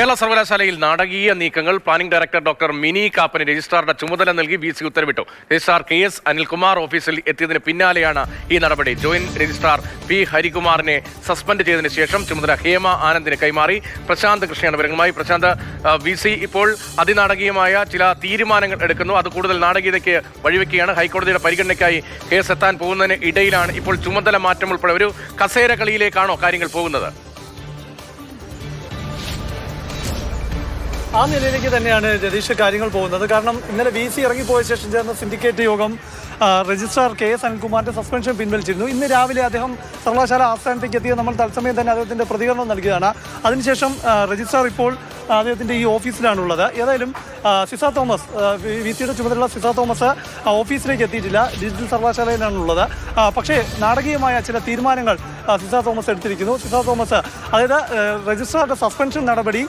കേരള സർവകലാശാലയിൽ നാടകീയ നീക്കങ്ങൾ പ്ലാനിംഗ് ഡയറക്ടർ ഡോക്ടർ മിനി കാപ്പന് രജിസ്ട്രാറുടെ ചുമതല നൽകി വി സി ഉത്തരവിട്ടു. രജിസ്ട്രാർ കെ എസ് അനിൽകുമാർ ഓഫീസിൽ എത്തിയതിന് പിന്നാലെയാണ് ഈ നടപടി. ജോയിന്റ് രജിസ്ട്രാർ പി ഹരികുമാറിനെ സസ്പെൻഡ് ചെയ്തതിന് ശേഷം ചുമതല ഹേമ ആനന്ദിന് കൈമാറി. പ്രശാന്ത് കൃഷ്ണയാണ് വിവരങ്ങളുമായി. പ്രശാന്ത് വി സി ഇപ്പോൾ അതിനാടകീയമായ ചില തീരുമാനങ്ങൾ എടുക്കുന്നു. അത് കൂടുതൽ നാടകീയതയ്ക്ക് വഴിവെക്കുകയാണ്. ഹൈക്കോടതിയുടെ പരിഗണനയ്ക്കായി കേസ് എത്താൻ പോകുന്നതിന് ഇടയിലാണ് ഇപ്പോൾ ചുമതല മാറ്റം ഉൾപ്പെടെ ഒരു കസേര കളിയിലേക്കാണോ കാര്യങ്ങൾ പോകുന്നത്? ആ നിലയിലേക്ക് തന്നെയാണ് ജതീഷ് കാര്യങ്ങൾ പോകുന്നത്. കാരണം ഇന്നലെ വി സി ഇറങ്ങിപ്പോയ ശേഷം ചേർന്ന സിൻഡിക്കേറ്റ് യോഗം രജിസ്ട്രാർ കെ എസ് അനിൽകുമാറിന്റെ സസ്പെൻഷൻ പിൻവലിച്ചിരുന്നു. ഇന്ന് രാവിലെ അദ്ദേഹം സർവകലാശാല ആസ്ഥാനത്തേക്ക് എത്തിയ നമ്മൾ തത്സമയം തന്നെ അദ്ദേഹത്തിന്റെ പ്രതികരണം നൽകിയതാണ് അതിനുശേഷം രജിസ്ട്രാർ ഇപ്പോൾ അദ്ദേഹത്തിന്റെ ഈ ഓഫീസിലാണുള്ളത്. ഏതായാലും സിസ തോമസ് വി സിയുടെ ചുമതലയുള്ള സിസ തോമസ് ഓഫീസിലേക്ക് എത്തിയിട്ടില്ല. ഡിജിറ്റൽ സർവകലാശാലയിലാണുള്ളത് പക്ഷേ നാടകീയമായ ചില തീരുമാനങ്ങൾ സിസ തോമസ് എടുത്തിരിക്കുന്നു. സിസ തോമസ് അതായത് രജിസ്ട്രാറുടെ സസ്പെൻഷൻ നടപടി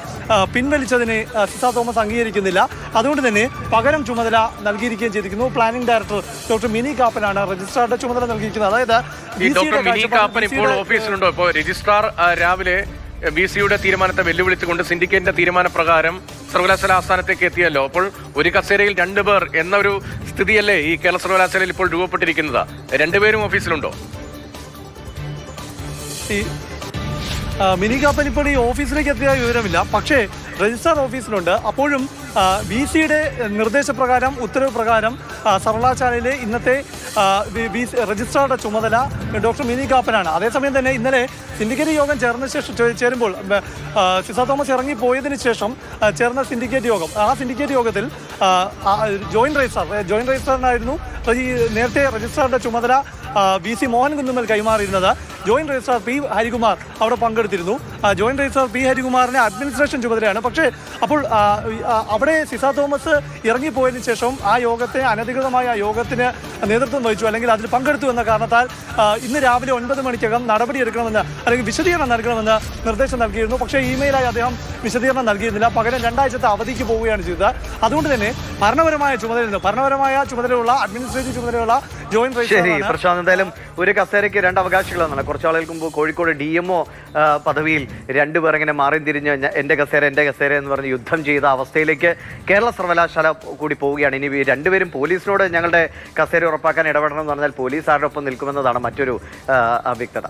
പിൻവലിച്ചതിനെ സിസ തോമസ് അംഗീകരിക്കുന്നില്ല. അതുകൊണ്ട് തന്നെ പകരം ചുമതല നൽകിയിരിക്കുകയും ചെയ്തിരിക്കുന്നു. പ്ലാനിംഗ് ഡയറക്ടർ ഡോക്ടർ മിനി കാപ്പനാണ് രജിസ്ട്രാറുടെ ചുമതല നൽകിയിരിക്കുന്നത്. അതായത് ഡോക്ടർ മിനി കാപ്പൻ ഇപ്പോൾ ഓഫീസിലുണ്ടോ. ഇപ്പോൾ രജിസ്ട്രാർ രാവിലെ ബി സിയുടെ തീരുമാനത്തെ വെല്ലുവിളിച്ചുകൊണ്ട് സിൻഡിക്കേറ്റിന്റെ തീരുമാനപ്രകാരം സർവകലാശാല ആസ്ഥാനത്തേക്ക് എത്തിയല്ലോ. അപ്പോൾ ഒരു കസേരയിൽ രണ്ടുപേർ എന്ന ഒരു സ്ഥിതിയല്ലേ ഈ കേരള സർവകലാശാലയിൽ ഇപ്പോൾ രൂപപ്പെട്ടിരിക്കുന്നത്? രണ്ടുപേരും ഓഫീസിലുണ്ടോ? മിനി ഈ ഓഫീസിലേക്ക് എത്തിയ വിവരമില്ല. പക്ഷേ രജിസ്ട്രാർ ഓഫീസിലുണ്ട്. അപ്പോഴും ബി സിയുടെ നിർദ്ദേശപ്രകാരം ഉത്തരവ് പ്രകാരം സർവകലാശാലയിലെ ഇന്നത്തെ വി- വി രജിസ്ട്രാറുടെ ചുമതല ഡോക്ടർ മിനി കാപ്പനാണ്. അതേസമയം തന്നെ ഇന്നലെ സിൻഡിക്കേറ്റ് യോഗം ചേർന്ന ശേഷം ചേരുമ്പോൾ സിസ തോമസ് ഇറങ്ങി പോയതിനു ശേഷം ചേർന്ന സിൻഡിക്കേറ്റ് യോഗം. ആ സിൻഡിക്കേറ്റ് യോഗത്തിൽ ജോയിന്റ് രജിസ്ട്രാർ ജോയിന്റ് രജിസ്ട്രാറിനായിരുന്നു നേരത്തെ രജിസ്ട്രാറുടെ ചുമതല വി സി മോഹൻ കുന്നുമ്മൽ കൈമാറിയിരുന്നത്. ജോയിന്റ് രജിസ്ട്രാർ പി ഹരികുമാർ അവിടെ പങ്കെടുത്തിരുന്നു. ജോയിന്റ് രജിസ്ട്രാർ പി ഹരികുമാറിന് അഡ്മിനിസ്ട്രേഷൻ ചുമതലയാണ്. പക്ഷേ അപ്പോൾ അവിടെ സിസ തോമസ് ഇറങ്ങിപ്പോയതിനു ശേഷം ആ യോഗത്തെ അനധികൃതമായ ആ യോഗത്തിന് നേതൃത്വം വഹിച്ചു അല്ലെങ്കിൽ അതിൽ പങ്കെടുത്തു എന്ന കാരണത്താൽ ഇന്ന് രാവിലെ ഒൻപത് മണിക്കകം നടപടിയെടുക്കണമെന്ന് അല്ലെങ്കിൽ വിശദീകരണം നൽകണമെന്ന് നിർദ്ദേശം നൽകിയിരുന്നു. പക്ഷേ ഇമെയിലായി അദ്ദേഹം വിശദീകരണം നൽകിയിരുന്നില്ല. പകരം രണ്ടാഴ്ചത്തെ അവധിക്ക് പോവുകയാണ് ചെയ്തത്. അതുകൊണ്ട് തന്നെ ഭരണപരമായ ചുമതലയിൽ നിന്ന് ഭരണപരമായ ചുമതലയുള്ള അഡ്മിനിസ്ട്രേറ്റീവ് ചുമതലയുള്ള ശരി പ്രശാന്ത് എന്തായാലും ഒരു കസേരയ്ക്ക് രണ്ട് അവകാശികളാണല്ലോ. കുറച്ച് ആളുകൾക്ക് മുമ്പ് കോഴിക്കോട് ഡി എംഒ പദവിയിൽ രണ്ടുപേർ ഇങ്ങനെ മാറി തിരിഞ്ഞ് എന്റെ കസേര എന്റെ കസേര എന്ന് പറഞ്ഞ് യുദ്ധം ചെയ്ത അവസ്ഥയിലേക്ക് കേരള സർവകലാശാല കൂടി പോവുകയാണ്. ഇനി രണ്ടുപേരും പോലീസിനോട് ഞങ്ങളുടെ കസേര ഉറപ്പാക്കാൻ ഇടപെടണം എന്ന് പറഞ്ഞാൽ പോലീസ് ആരുടെ ഒപ്പം നിൽക്കുമെന്നതാണ് മറ്റൊരു വ്യക്തത.